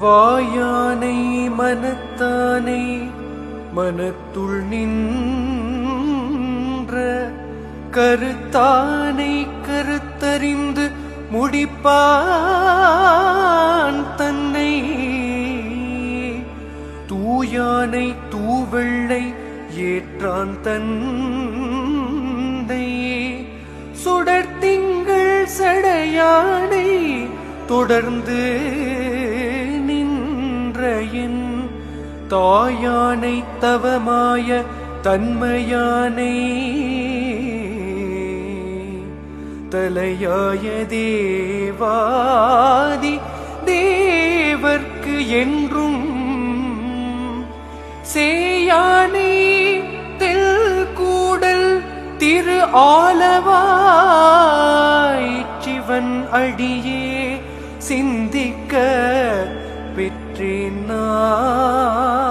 வாயானை மனத்தானை மனத்துள் நின்ற கருத்தானை கருத்தறிந்து முடிப்பான் தன்னை. தூயானை தூவெள்ளை ஏற்றான் தன்னை சுடர்த்திங்கள் சடையானை தொடர்ந்து நின்ற தாயானை தவமாய தன்மையானை தலையாய தேவாதி தேவர்க்கு என்றும் சேயானை தெல் கூடல் திரு ஆலவாய் சிவன் அடியே சிந்திக்க பெற்றேன் நான்